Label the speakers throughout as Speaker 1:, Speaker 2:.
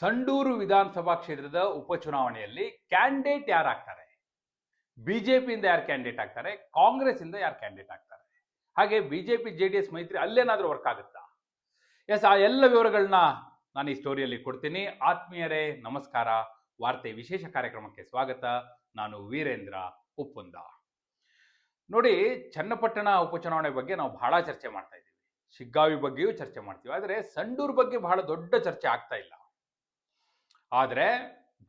Speaker 1: ಸಂಡೂರು ವಿಧಾನಸಭಾ ಕ್ಷೇತ್ರದ ಉಪಚುನಾವಣೆಯಲ್ಲಿ ಕ್ಯಾಂಡಿಡೇಟ್ ಯಾರಾಗ್ತಾರೆ? ಬಿಜೆಪಿಯಿಂದ ಯಾರು ಕ್ಯಾಂಡಿಡೇಟ್ ಆಗ್ತಾರೆ? ಕಾಂಗ್ರೆಸ್ ಇಂದ ಯಾರು ಕ್ಯಾಂಡಿಡೇಟ್ ಆಗ್ತಾರೆ? ಹಾಗೆ ಬಿಜೆಪಿ ಜೆ ಡಿ ಎಸ್ ಮೈತ್ರಿ ಅಲ್ಲೇನಾದ್ರೂ ವರ್ಕ್ ಆಗುತ್ತಾ? ಎಸ್, ಆ ಎಲ್ಲ ವಿವರಗಳನ್ನ ನಾನು ಈ ಸ್ಟೋರಿಯಲ್ಲಿ ಕೊಡ್ತೀನಿ. ಆತ್ಮೀಯರೇ, ನಮಸ್ಕಾರ. ವಾರ್ತೆ ವಿಶೇಷ ಕಾರ್ಯಕ್ರಮಕ್ಕೆ ಸ್ವಾಗತ. ನಾನು ವೀರೇಂದ್ರ ಉಪ್ಪುಂದ. ನೋಡಿ, ಚನ್ನಪಟ್ಟಣ ಉಪಚುನಾವಣೆ ಬಗ್ಗೆ ನಾವು ಬಹಳ ಚರ್ಚೆ ಮಾಡ್ತಾ ಇದ್ದೀವಿ. ಶಿಗ್ಗಾವಿ ಬಗ್ಗೆಯೂ ಚರ್ಚೆ ಮಾಡ್ತೀವಿ. ಆದರೆ ಸಂಡೂರ್ ಬಗ್ಗೆ ಬಹಳ ದೊಡ್ಡ ಚರ್ಚೆ ಆಗ್ತಾ ಇಲ್ಲ. ಆದರೆ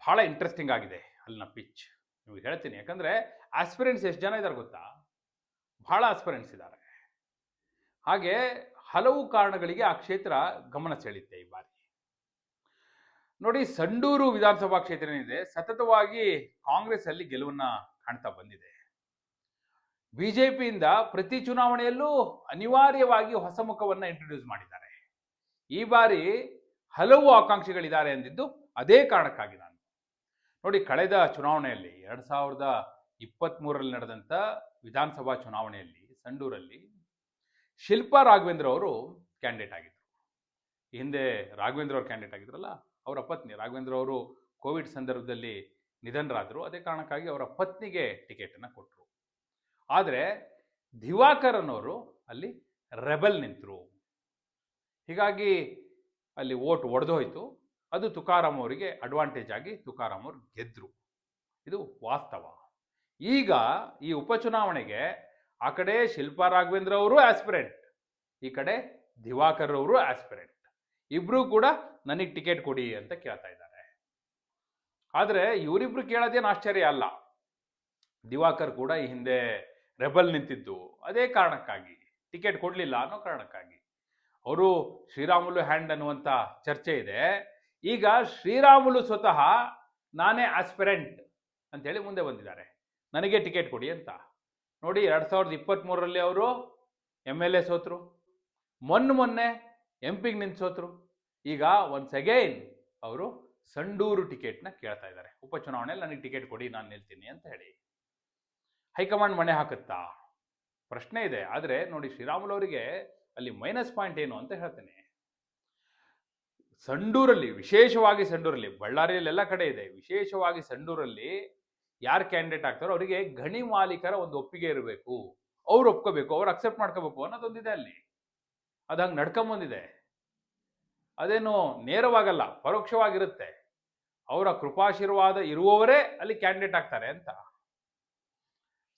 Speaker 1: ಬಹಳ ಇಂಟ್ರೆಸ್ಟಿಂಗ್ ಆಗಿದೆ ಅಲ್ಲಿನ ಪಿಚ್ ನಿಮಗೆ ಹೇಳ್ತೀನಿ. ಯಾಕಂದರೆ ಆಸ್ಪಿರೆಂಟ್ಸ್ ಎಷ್ಟು ಜನ ಇದ್ದಾರೆ ಗೊತ್ತಾ? ಬಹಳ ಆಸ್ಪಿರೆಂಟ್ಸ್ ಇದ್ದಾರೆ ಹಾಗೆ ಹಲವು ಕಾರಣಗಳಿಗೆ ಆ ಕ್ಷೇತ್ರ ಗಮನ ಸೆಳೆಯುತ್ತೆ ಈ ಬಾರಿ. ನೋಡಿ, ಸಂಡೂರು ವಿಧಾನಸಭಾ ಕ್ಷೇತ್ರ ಏನಿದೆ, ಸತತವಾಗಿ ಕಾಂಗ್ರೆಸ್ ಅಲ್ಲಿ ಗೆಲುವನ್ನ ಕಾಣ್ತಾ ಬಂದಿದೆ. ಬಿಜೆಪಿಯಿಂದ ಪ್ರತಿ ಚುನಾವಣೆಯಲ್ಲೂ ಅನಿವಾರ್ಯವಾಗಿ ಹೊಸ ಮುಖವನ್ನ ಇಂಟ್ರೊಡ್ಯೂಸ್ ಮಾಡಿದ್ದಾರೆ. ಈ ಬಾರಿ ಹಲವು ಆಕಾಂಕ್ಷಿಗಳಿದ್ದಾರೆ ಎಂದಿದ್ದು ಅದೇ ಕಾರಣಕ್ಕಾಗಿ ನಾನು. ನೋಡಿ, ಕಳೆದ ಚುನಾವಣೆಯಲ್ಲಿ ಎರಡು ಸಾವಿರದ ಇಪ್ಪತ್ತ್ ನಡೆದಂಥ ವಿಧಾನಸಭಾ ಚುನಾವಣೆಯಲ್ಲಿ ಸಂಡೂರಲ್ಲಿ ಶಿಲ್ಪಾ ರಾಘವೇಂದ್ರ ಅವರು ಕ್ಯಾಂಡಿಡೇಟ್ ಆಗಿದ್ರು ಹಿಂದೆ ರಾಘವೇಂದ್ರ ಅವರು ಕ್ಯಾಂಡಿಡೇಟ್ ಆಗಿದ್ರಲ್ಲ, ಅವರ ಪತ್ನಿ ರಾಘವೇಂದ್ರ ಅವರು ಕೋವಿಡ್ ಸಂದರ್ಭದಲ್ಲಿ ನಿಧನರಾದರು. ಅದೇ ಕಾರಣಕ್ಕಾಗಿ ಅವರ ಪತ್ನಿಗೆ ಟಿಕೆಟ್ ಅನ್ನ ಕೊಟ್ಟರು. ಆದರೆ ದಿವಾಕರ್ ಅವರು ಅಲ್ಲಿ ರೆಬಲ್ ನಿಂತರು. ಹೀಗಾಗಿ ಅಲ್ಲಿ ಓಟ್ ಒಡೆದು ಹೋಯ್ತು ಅದು ತುಕಾರಾಮ್ ಅವರಿಗೆ ಅಡ್ವಾಂಟೇಜ್ ಆಗಿ ತುಕಾರಾಮ್ ಅವರು ಗೆದ್ರು. ಇದು ವಾಸ್ತವ. ಈಗ ಈ ಉಪಚುನಾವಣೆಗೆ ಆ ಕಡೆ ಶಿಲ್ಪಾ ರಾಘವೇಂದ್ರ ಅವರು ಆಸ್ಪಿರೆಂಟ್ ಈ ಕಡೆ ದಿವಾಕರ್ ಅವರು ಆಸ್ಪಿರೆಂಟ್ ಇಬ್ಬರೂ ಕೂಡ ನನಗೆ ಟಿಕೆಟ್ ಕೊಡಿ ಅಂತ ಕೇಳ್ತಾ ಇದ್ದಾರೆ. ಆದರೆ ಇವರಿಬ್ರು ಕೇಳೋದೇನು ಆಶ್ಚರ್ಯ ಅಲ್ಲ. ದಿವಾಕರ್ ಕೂಡ ಈ ಹಿಂದೆ ರೆಬಲ್ ನಿಂತಿದ್ದು. ಅದೇ ಕಾರಣಕ್ಕಾಗಿ. ಟಿಕೆಟ್ ಕೊಡ್ಲಿಲ್ಲ ಅನ್ನೋ ಕಾರಣಕ್ಕಾಗಿ. ಅವರು ಶ್ರೀರಾಮುಲು ಹ್ಯಾಂಡ್ ಅನ್ನುವಂತ ಚರ್ಚೆ ಇದೆ. ಈಗ ಶ್ರೀರಾಮುಲು ಸ್ವತಃ ನಾನೇ ಆಸ್ಪಿರೆಂಟ್ ಅಂತೇಳಿ ಮುಂದೆ ಬಂದಿದ್ದಾರೆ. ನನಗೆ ಟಿಕೆಟ್ ಕೊಡಿ ಅಂತ. ನೋಡಿ ಎರಡು ಸಾವಿರದ ಇಪ್ಪತ್ತ್ಮೂರರಲ್ಲಿ ಅವರು ಎಂ ಎಲ್ ಎ ಸೋತ್ರು. ಮೊನ್ನೆ ಮೊನ್ನೆ ಎಂ ಪಿಗೆ ನಿಂತು ಸೋತ್ರು. ಈಗ ಒನ್ಸ್ ಅಗೈನ್ ಅವರು ಸಂಡೂರು ಟಿಕೆಟ್ನ ಕೇಳ್ತಾ ಇದ್ದಾರೆ. ಉಪಚುನಾವಣೆಯಲ್ಲಿ ನನಗೆ ಟಿಕೆಟ್ ಕೊಡಿ, ನಾನು ನಿಲ್ತೀನಿ ಅಂತ ಹೇಳಿ. ಹೈಕಮಾಂಡ್ ಮಣೆ ಹಾಕುತ್ತಾ? ಪ್ರಶ್ನೆ ಇದೆ. ಆದರೆ ನೋಡಿ ಶ್ರೀರಾಮುಲು ಅವರಿಗೆ ಅಲ್ಲಿ ಮೈನಸ್ ಪಾಯಿಂಟ್ ಏನು ಅಂತ ಹೇಳ್ತೇನೆ. ಸಂಡೂರಲ್ಲಿ, ವಿಶೇಷವಾಗಿ ಸಂಡೂರಲ್ಲಿ ಬಳ್ಳಾರಿಯಲ್ಲಿ ಎಲ್ಲ ಕಡೆ ಇದೆ. ವಿಶೇಷವಾಗಿ ಸಂಡೂರಲ್ಲಿ ಯಾರು ಕ್ಯಾಂಡಿಡೇಟ್ ಆಗ್ತಾರೋ ಅವರಿಗೆ ಗಣಿ ಮಾಲೀಕರ ಒಂದು ಒಪ್ಪಿಗೆ ಇರಬೇಕು. ಅವ್ರು ಒಪ್ಕೋಬೇಕು, ಅವ್ರು ಅಕ್ಸೆಪ್ಟ್ ಮಾಡ್ಕೋಬೇಕು ಅನ್ನೋದೊಂದಿದೆ ಅಲ್ಲಿ. ಅದು ಹಂಗೆ ನಡ್ಕೊಂಬಂದಿದೆ ಅದೇನು ನೇರವಾಗಲ್ಲ, ಪರೋಕ್ಷವಾಗಿರುತ್ತೆ. ಅವರ ಕೃಪಾಶೀರ್ವಾದ ಇರುವವರೇ ಅಲ್ಲಿ ಕ್ಯಾಂಡಿಡೇಟ್ ಆಗ್ತಾರೆ ಅಂತ.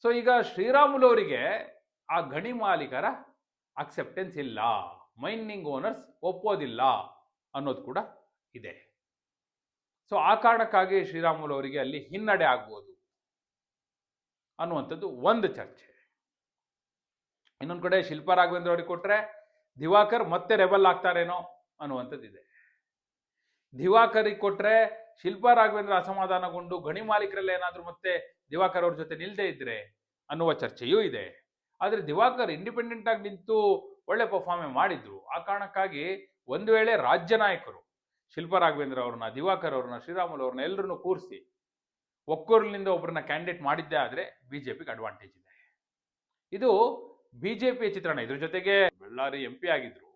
Speaker 1: ಸೊ ಈಗ ಶ್ರೀರಾಮುಲು ಅವರಿಗೆ ಆ ಗಣಿ ಮಾಲೀಕರ ಅಕ್ಸೆಪ್ಟೆನ್ಸ್ ಇಲ್ಲ. ಮೈನಿಂಗ್ ಓನರ್ಸ್ ಒಪ್ಪೋದಿಲ್ಲ. ಅನ್ನೋದು ಕೂಡ ಇದೆ. ಸೊ ಆ ಕಾರಣಕ್ಕಾಗಿ ಶ್ರೀರಾಮುಲು ಅವರಿಗೆ ಅಲ್ಲಿ ಹಿನ್ನಡೆ ಆಗ್ಬೋದು ಅನ್ನುವಂಥದ್ದು ಒಂದು ಚರ್ಚೆ. ಇನ್ನೊಂದು ಕಡೆ ಶಿಲ್ಪಾ ರಾಘವೇಂದ್ರ ಅವ್ರಿಗೆ ಕೊಟ್ಟರೆ ದಿವಾಕರ್ ಮತ್ತೆ ರೆಬಲ್ ಆಗ್ತಾರೇನೋ ಅನ್ನುವಂಥದ್ದು ಇದೆ. ದಿವಾಕರಿಗೆ ಕೊಟ್ಟರೆ ಶಿಲ್ಪಾ ರಾಘವೇಂದ್ರ ಅಸಮಾಧಾನಗೊಂಡು ಗಣಿ ಮಾಲೀಕರಲ್ಲಿ ಏನಾದರೂ ಮತ್ತೆ ದಿವಾಕರ್ ಅವ್ರ ಜೊತೆ ನಿಲ್ದೇ ಇದ್ರೆ ಅನ್ನುವ ಚರ್ಚೆಯೂ ಇದೆ. ಆದರೆ ದಿವಾಕರ್ ಇಂಡಿಪೆಂಡೆಂಟ್ ಆಗಿ ನಿಂತು ಒಳ್ಳೆ ಪರ್ಫಾರ್ಮೆ ಮಾಡಿದ್ರು. ಆ ಕಾರಣಕ್ಕಾಗಿ ಒಂದು ವೇಳೆ ರಾಜ್ಯ ನಾಯಕರು, ಶಿಲ್ಪಾ ರಾಘವೇಂದ್ರ ಅವ್ರನ್ನ, ದಿವಾಕರ್ ಅವ್ರನ್ನ, ಶ್ರೀರಾಮುಲು ಅವ್ರನ್ನ ಎಲ್ಲರನ್ನು ಕೂರಿಸಿ ಒಕ್ಕೂರಿನಿಂದ ಒಬ್ಬರನ್ನ ಕ್ಯಾಂಡಿಡೇಟ್ ಮಾಡಿದ್ದೇ ಆದರೆ ಬಿಜೆಪಿಗೆ ಅಡ್ವಾಂಟೇಜ್ ಇದೆ. ಇದು ಬಿಜೆಪಿಯ ಚಿತ್ರಣ. ಇದ್ರ ಜೊತೆಗೆ ಬಳ್ಳಾರಿ ಎಂ ಪಿ ಆಗಿದ್ರು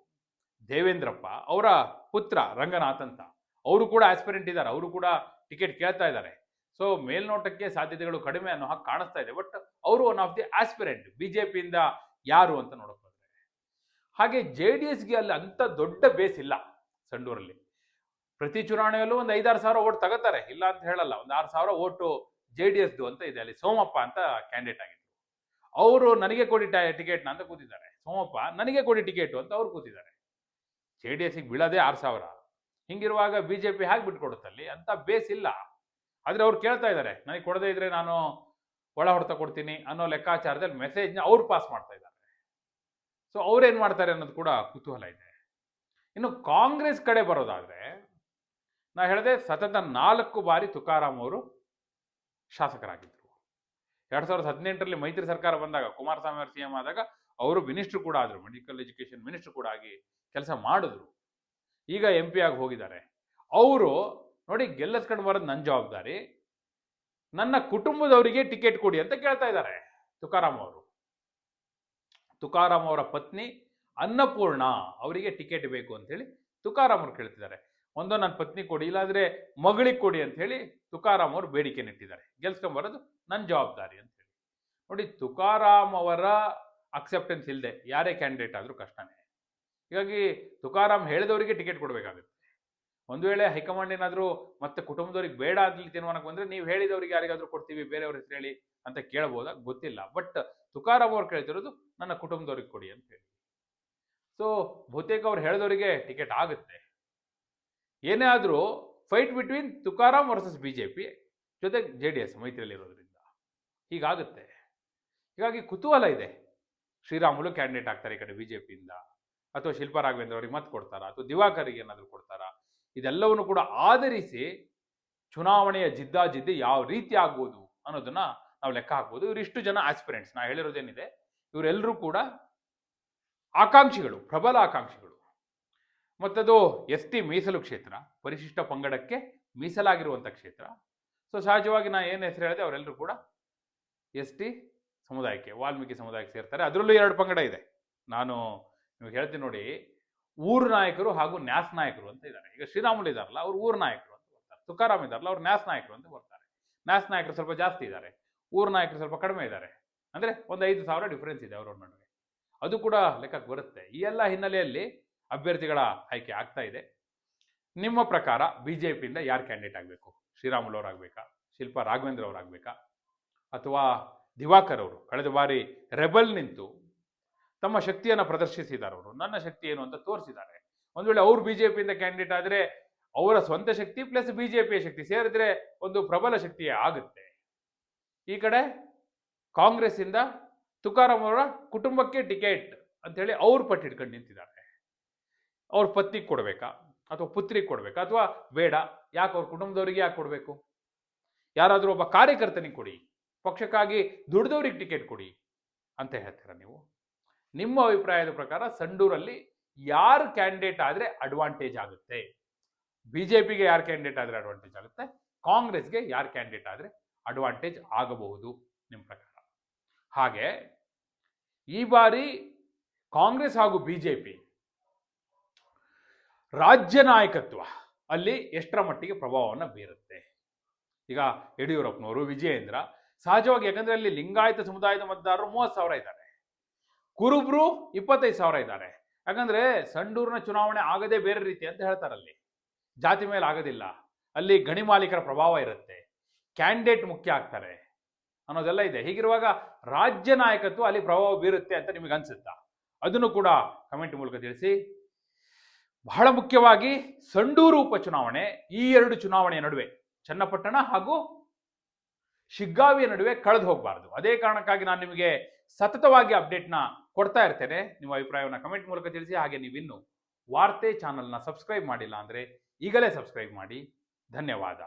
Speaker 1: ದೇವೇಂದ್ರಪ್ಪ, ಅವರ ಪುತ್ರ ರಂಗನಾಥ್ ಅಂತ. ಅವರು ಕೂಡ ಆಸ್ಪಿರೆಂಟ್ ಇದ್ದಾರೆ. ಅವರು ಕೂಡ ಟಿಕೆಟ್ ಕೇಳ್ತಾ ಇದ್ದಾರೆ. ಸೊ ಮೇಲ್ನೋಟಕ್ಕೆ ಸಾಧ್ಯತೆಗಳು ಕಡಿಮೆ ಅನ್ನೋ ಹಾಗೆ ಕಾಣಿಸ್ತಾ ಇದೆ. ಬಟ್ ಅವರು ಒನ್ ಆಫ್ ದಿ ಆಸ್ಪಿರೆಂಟ್ ಬಿಜೆಪಿಯಿಂದ ಯಾರು ಅಂತ ನೋಡಕ್ ಹೋದ್ರೆ ಹಾಗೆ ಜೆ ಡಿ ಎಸ್ಗೆ ಅಲ್ಲಿ ಅಂತ ದೊಡ್ಡ ಬೇಸ್ ಇಲ್ಲ ಸಂಡೂರಲ್ಲಿ. ಪ್ರತಿ ಚುನಾವಣೆಯಲ್ಲೂ ಒಂದು ಐದಾರು ಸಾವಿರ ಓಟ್ ತಗೋತಾರೆ. ಇಲ್ಲ ಅಂತ ಹೇಳಲ್ಲ. ಒಂದು ಆರು ಸಾವಿರ ಓಟು ಜೆ ಡಿ ಎಸ್ದು ಅಂತ ಇದೆ. ಅಲ್ಲಿ ಸೋಮಪ್ಪ ಅಂತ ಕ್ಯಾಂಡಿಡೇಟ್ ಆಗಿದ್ರು. ಅವರು ನನಗೆ ಕೊಡಿ ಟಿಕೆಟ್ನ ಅಂತ ಕೂತಿದ್ದಾರೆ. ಸೋಮಪ್ಪ ನನಗೆ ಕೊಡಿ ಟಿಕೆಟು ಅಂತ ಅವ್ರು ಕೂತಿದ್ದಾರೆ. ಜೆ ಡಿ ಎಸ್ಗೆ ಬೀಳೋದೇ ಆರು ಸಾವಿರ. ಹಿಂಗಿರುವಾಗ ಬಿ ಜೆ ಪಿ ಹೇಗೆ ಬಿಟ್ಕೊಡುತ್ತಲ್ಲಿ ಅಂತ ಬೇಸ್ ಇಲ್ಲ. ಆದರೆ ಅವ್ರು ಕೇಳ್ತಾ ಇದ್ದಾರೆ. ನನಗೆ ಕೊಡದೇ ಇದ್ರೆ ನಾನು ಒಳ ಹೊಡೆತ ಕೊಡ್ತೀನಿ ಅನ್ನೋ ಲೆಕ್ಕಾಚಾರದಲ್ಲಿ ಮೆಸೇಜ್ನ ಅವ್ರು ಪಾಸ್ ಮಾಡ್ತಾ ಇದ್ದಾರೆ. ಸೊ ಅವ್ರೇನ್ ಮಾಡ್ತಾರೆ ಅನ್ನೋದು ಕೂಡ ಕುತೂಹಲ ಇದೆ. ಇನ್ನು ಕಾಂಗ್ರೆಸ್ ಕಡೆ ಬರೋದಾದ್ರೆ, ನಾ ಹೇಳಿದೆ ಸತತ ನಾಲ್ಕು ಬಾರಿ ತುಕಾರಾಮ್ ಅವರು ಶಾಸಕರಾಗಿದ್ದರು ಎರಡ್ ಸಾವಿರದ ಹದಿನೆಂಟರಲ್ಲಿ ಮೈತ್ರಿ ಸರ್ಕಾರ ಬಂದಾಗ, ಕುಮಾರಸ್ವಾಮಿ ಅವರು ಸಿಎಂ ಆದಾಗ, ಅವರು ಮಿನಿಸ್ಟರ್ ಕೂಡ ಆದರು, ಮೆಡಿಕಲ್ ಎಜುಕೇಶನ್ ಮಿನಿಸ್ಟರ್ ಕೂಡ ಆಗಿ ಕೆಲಸ ಮಾಡಿದ್ರು. ಈಗ ಎಂ ಪಿ ಆಗಿ ಹೋಗಿದ್ದಾರೆ. ಅವರು ನೋಡಿ ಗೆಲ್ಲಿಸ್ಕೊಂಡು ಬರೋದು ನನ್ನ ಜವಾಬ್ದಾರಿ. ನನ್ನ ಕುಟುಂಬದವರಿಗೆ ಟಿಕೆಟ್ ಕೊಡಿ ಅಂತ ಕೇಳ್ತಾ ಇದ್ದಾರೆ ತುಕಾರಾಮ್ ಅವರು. ತುಕಾರಾಮ್ ಅವರ ಪತ್ನಿ ಅನ್ನಪೂರ್ಣ ಅವರಿಗೆ ಟಿಕೆಟ್ ಬೇಕು ಅಂತ ಹೇಳಿ ತುಕಾರಾಮ್ ಅವರು ಕೇಳ್ತಿದ್ದಾರೆ. ಒಂದೋ ನನ್ನ ಪತ್ನಿ ಕೊಡಿ, ಇಲ್ಲಾಂದ್ರೆ ಮಗಳಿಗೆ ಕೊಡಿ ಅಂತ ಹೇಳಿ ತುಕಾರಾಮ್ ಅವರು ಬೇಡಿಕೆ ನೆಟ್ಟಿದ್ದಾರೆ ಗೆಲ್ಸ್ಕೊಂಬರೋದು ನನ್ನ ಜವಾಬ್ದಾರಿ ಅಂತ ಹೇಳಿ. ನೋಡಿ, ತುಕಾರಾಮ್ ಅವರ ಅಕ್ಸೆಪ್ಟೆನ್ಸ್ ಇಲ್ಲದೆ ಯಾರೇ ಕ್ಯಾಂಡಿಡೇಟ್ ಆದರೂ ಕಷ್ಟನೇ. ಹೀಗಾಗಿ ತುಕಾರಾಮ್ ಹೇಳಿದವರಿಗೆ ಟಿಕೆಟ್ ಕೊಡಬೇಕಾಗುತ್ತೆ. ಒಂದು ವೇಳೆ ಹೈಕಮಾಂಡ್ ಏನಾದರೂ ಮತ್ತೆ ಕುಟುಂಬದವ್ರಿಗೆ ಬೇಡ ಆಗಲಿ ತೀರ್ಮಾನಕ್ಕೆ ಬಂದರೆ ನೀವು ಹೇಳಿದವ್ರಿಗೆ ಯಾರಿಗಾದರೂ ಕೊಡ್ತೀವಿ, ಬೇರೆಯವ್ರ ಹೆಸರು ಹೇಳಿ ಅಂತ ಕೇಳ್ಬೋದಾ? ಗೊತ್ತಿಲ್ಲ. ಬಟ್ ತುಕಾರಾಮ್ ಅವ್ರು ಕೇಳ್ತಿರೋದು, ನನ್ನ ಕುಟುಂಬದವ್ರಿಗೆ ಕೊಡಿ ಅಂತ ಹೇಳಿ. ಸೊ ಬಹುತೇಕ ಅವ್ರು ಹೇಳಿದವರಿಗೆ ಟಿಕೆಟ್ ಆಗುತ್ತೆ. ಏನೇ ಆದರೂ fight between Tukaram versus B J P ಜೊತೆಗೆ ಜೆ ಡಿ ಎಸ್ ಮೈತ್ರಿಯಲ್ಲಿರೋದ್ರಿಂದ ಹೀಗಾಗುತ್ತೆ. ಹೀಗಾಗಿ ಕುತೂಹಲ ಇದೆ. ಶ್ರೀರಾಮುಲು ಕ್ಯಾಂಡಿಡೇಟ್ ಆಗ್ತಾರೆ ಈ ಕಡೆ ಬಿ ಜೆ ಪಿಯಿಂದ ಅಥವಾ ಶಿಲ್ಪಾ ರಾಘವೇಂದ್ರ ಅವ್ರಿಗೆ ಮತ್ತೆ ಕೊಡ್ತಾರಾ? ಅಥವಾ ದಿವಾಕರಿಗೆ ಏನಾದರೂ ಕೊಡ್ತಾರಾ? ಇದೆಲ್ಲವನ್ನು ಕೂಡ ಆಧರಿಸಿ ಚುನಾವಣೆಯ ಜಿದ್ದಾಜಿದ್ದಿ ಯಾವ ರೀತಿ ಆಗ್ಬೋದು ಅನ್ನೋದನ್ನ ನಾವು ಲೆಕ್ಕ ಹಾಕ್ಬೋದು. ಇವರಿಷ್ಟು ಜನ ಆಸ್ಪಿರೆಂಟ್ಸ್ ನಾ ಹೇಳಿರೋದೇನಿದೆ ಇವರೆಲ್ಲರೂ ಕೂಡ ಆಕಾಂಕ್ಷಿಗಳು, ಪ್ರಬಲ ಆಕಾಂಕ್ಷಿಗಳು. ಮತ್ತದು ಎಸ್ ಟಿ ಮೀಸಲು ಕ್ಷೇತ್ರ, ಪರಿಶಿಷ್ಟ ಪಂಗಡಕ್ಕೆ ಮೀಸಲಾಗಿರುವಂಥ ಕ್ಷೇತ್ರ. ಸೊ ಸಹಜವಾಗಿ ನಾ ಏನು ಹೆಸರು ಹೇಳಿದೆ ಅವರೆಲ್ಲರೂ ಕೂಡ ಎಸ್ ಟಿ ಸಮುದಾಯಕ್ಕೆ, ವಾಲ್ಮೀಕಿ ಸಮುದಾಯಕ್ಕೆ ಸೇರ್ತಾರೆ. ಅದರಲ್ಲೂ ಎರಡು ಪಂಗಡ ಇದೆ. ನಾನು ನಿಮಗೆ ಹೇಳ್ತೀನಿ ನೋಡಿ, ಊರು ನಾಯಕರು ಹಾಗೂ ನ್ಯಾಸ್ ನಾಯಕರು ಅಂತ ಇದ್ದಾರೆ. ಈಗ ಶ್ರೀರಾಮುಲು ಇದಾರಲ್ಲ, ಅವ್ರು ಊರು ನಾಯಕರು ಅಂತ ಬರ್ತಾರೆ. ತುಕಾರಾಮ್ ಇದಾರಲ್ಲ, ಅವ್ರು ನ್ಯಾಸ್ ನಾಯಕರು ಅಂತ ಬರ್ತಾರೆ. ನ್ಯಾಸ್ ನಾಯಕರು ಸ್ವಲ್ಪ ಜಾಸ್ತಿ ಇದ್ದಾರೆ. ಊರು ನಾಯಕರು ಸ್ವಲ್ಪ ಕಡಿಮೆ ಇದ್ದಾರೆ. ಅಂದರೆ ಒಂದು ಐದು ಸಾವಿರ ಡಿಫ್ರೆನ್ಸ್ ಇದೆ ಅವರವ್ರ ನಡುವೆ. ಅದು ಕೂಡ ಲೆಕ್ಕಕ್ಕೆ ಬರುತ್ತೆ. ಈ ಎಲ್ಲ ಹಿನ್ನೆಲೆಯಲ್ಲಿ ಅಭ್ಯರ್ಥಿಗಳ ಆಯ್ಕೆ ಆಗ್ತಾ ಇದೆ. ನಿಮ್ಮ ಪ್ರಕಾರ ಬಿ ಜೆ ಪಿಯಿಂದ ಯಾರು ಕ್ಯಾಂಡಿಡೇಟ್ ಆಗಬೇಕು? ಶ್ರೀರಾಮುಲು ಅವರಾಗಬೇಕಾ ಶಿಲ್ಪಾ ರಾಘವೇಂದ್ರ ಅವರಾಗಬೇಕಾ ಅಥವಾ ದಿವಾಕರ್ ಅವರು? ಕಳೆದ ಬಾರಿ ರೆಬಲ್ ನಿಂತು ತಮ್ಮ ಶಕ್ತಿಯನ್ನು ಪ್ರದರ್ಶಿಸಿದ್ದಾರೆ ಅವರು. ನನ್ನ ಶಕ್ತಿ ಏನು ಅಂತ ತೋರಿಸಿದ್ದಾರೆ. ಒಂದು ವೇಳೆ ಅವ್ರು ಪಿಯಿಂದ ಕ್ಯಾಂಡಿಡೇಟ್ ಆದರೆ ಅವರ ಸ್ವಂತ ಶಕ್ತಿ ಪ್ಲಸ್ ಬಿಜೆಪಿಯ ಶಕ್ತಿ ಸೇರಿದ್ರೆ ಒಂದು ಪ್ರಬಲ ಶಕ್ತಿಯೇ ಆಗುತ್ತೆ. ಈ ಕಡೆ ಕಾಂಗ್ರೆಸ್ ಇಂದ ತುಕಾರಾಮ್ ಅವರ ಕುಟುಂಬಕ್ಕೆ ಟಿಕೆಟ್ ಅಂತೇಳಿ ಅವ್ರು ಹಿಡ್ಕೊಂಡು ನಿಂತಿದ್ದಾರೆ. ಅವ್ರ ಪತ್ನಿಗೆ ಕೊಡಬೇಕಾ? ಅಥವಾ ಪುತ್ರಿಗೆ ಕೊಡಬೇಕಾ? ಅಥವಾ ಬೇಡ, ಯಾಕೆ ಅವ್ರ ಕುಟುಂಬದವರಿಗೆ ಯಾಕೆ ಕೊಡಬೇಕು? ಯಾರಾದರೂ ಒಬ್ಬ ಕಾರ್ಯಕರ್ತನಿಗೆ ಕೊಡಿ, ಪಕ್ಷಕ್ಕಾಗಿ ದುಡ್ದವ್ರಿಗೆ ಟಿಕೆಟ್ ಕೊಡಿ ಅಂತ ಹೇಳ್ತೀರ ನೀವು? ನಿಮ್ಮ ಅಭಿಪ್ರಾಯದ ಪ್ರಕಾರ ಸಂಡೂರಲ್ಲಿ ಯಾರು ಕ್ಯಾಂಡಿಡೇಟ್ ಆದರೆ ಅಡ್ವಾಂಟೇಜ್ ಆಗುತ್ತೆ? ಬಿಜೆಪಿಗೆ ಯಾರು ಕ್ಯಾಂಡಿಡೇಟ್ ಆದರೆ ಅಡ್ವಾಂಟೇಜ್ ಆಗುತ್ತೆ? ಕಾಂಗ್ರೆಸ್ಗೆ ಯಾರು ಕ್ಯಾಂಡಿಡೇಟ್ ಆದರೆ ಅಡ್ವಾಂಟೇಜ್ ಆಗಬಹುದು ನಿಮ್ಮ ಪ್ರಕಾರ. ಹಾಗೆ ಈ ಬಾರಿ ಕಾಂಗ್ರೆಸ್ ಹಾಗೂ ಬಿ ಜೆ ಪಿ ರಾಜ್ಯ ನಾಯಕತ್ವ ಅಲ್ಲಿ ಎಷ್ಟರ ಮಟ್ಟಿಗೆ ಪ್ರಭಾವವನ್ನು ಬೀರುತ್ತೆ. ಈಗ ಯಡಿಯೂರಪ್ಪನವರು, ವಿಜಯೇಂದ್ರ ಸಹಜವಾಗಿ ಯಾಕಂದ್ರೆ ಅಲ್ಲಿ ಲಿಂಗಾಯತ ಸಮುದಾಯದ ಮತದಾರರು ಮೂವತ್ತು ಸಾವಿರ ಇದ್ದಾರೆ. ಕುರುಬ್ರು ಇಪ್ಪತ್ತೈದು ಸಾವಿರ ಇದ್ದಾರೆ. ಯಾಕಂದ್ರೆ ಸಂಡೂರಿನ ಚುನಾವಣೆ ಆಗದೇ ಬೇರೆ ರೀತಿ ಅಂತ ಹೇಳ್ತಾರಲ್ಲಿ. ಜಾತಿ ಮೇಲೆ ಆಗೋದಿಲ್ಲ. ಅಲ್ಲಿ ಗಣಿ ಮಾಲೀಕರ ಪ್ರಭಾವ ಇರುತ್ತೆ. ಕ್ಯಾಂಡಿಡೇಟ್ ಮುಖ್ಯ ಆಗ್ತಾರೆ ಅನ್ನೋದೆಲ್ಲ ಇದೆ. ಹೀಗಿರುವಾಗ ರಾಜ್ಯ ನಾಯಕತ್ವ ಅಲ್ಲಿ ಪ್ರಭಾವ ಬೀರುತ್ತೆ ಅಂತ ನಿಮಗೆ ಅನ್ಸುತ್ತಾ? ಅದನ್ನು ಕೂಡ ಕಮೆಂಟ್ ಮೂಲಕ ತಿಳಿಸಿ. ಬಹಳ ಮುಖ್ಯವಾಗಿ ಸಂಡೂರು ಉಪಚುನಾವಣೆ, ಈ ಎರಡು ಚುನಾವಣೆಯ ನಡುವೆ, ಚನ್ನಪಟ್ಟಣ ಹಾಗೂ ಶಿಗ್ಗಾವಿಯ ನಡುವೆ ಕಳೆದು ಹೋಗಬಾರದು. ಅದೇ ಕಾರಣಕ್ಕಾಗಿ ನಾನು ನಿಮಗೆ ಸತತವಾಗಿ ಅಪ್ಡೇಟ್ನ ಕೊಡ್ತಾ ಇರ್ತೇನೆ. ನಿಮ್ಮ ಅಭಿಪ್ರಾಯವನ್ನು ಕಮೆಂಟ್ ಮೂಲಕ ತಿಳಿಸಿ. ಹಾಗೆ ನೀವಿನ್ನು ವಾರ್ತೆ ಚಾನಲ್ನ ಸಬ್ಸ್ಕ್ರೈಬ್ ಮಾಡಿಲ್ಲ ಅಂದರೆ ಈಗಲೇ ಸಬ್ಸ್ಕ್ರೈಬ್ ಮಾಡಿ. ಧನ್ಯವಾದ.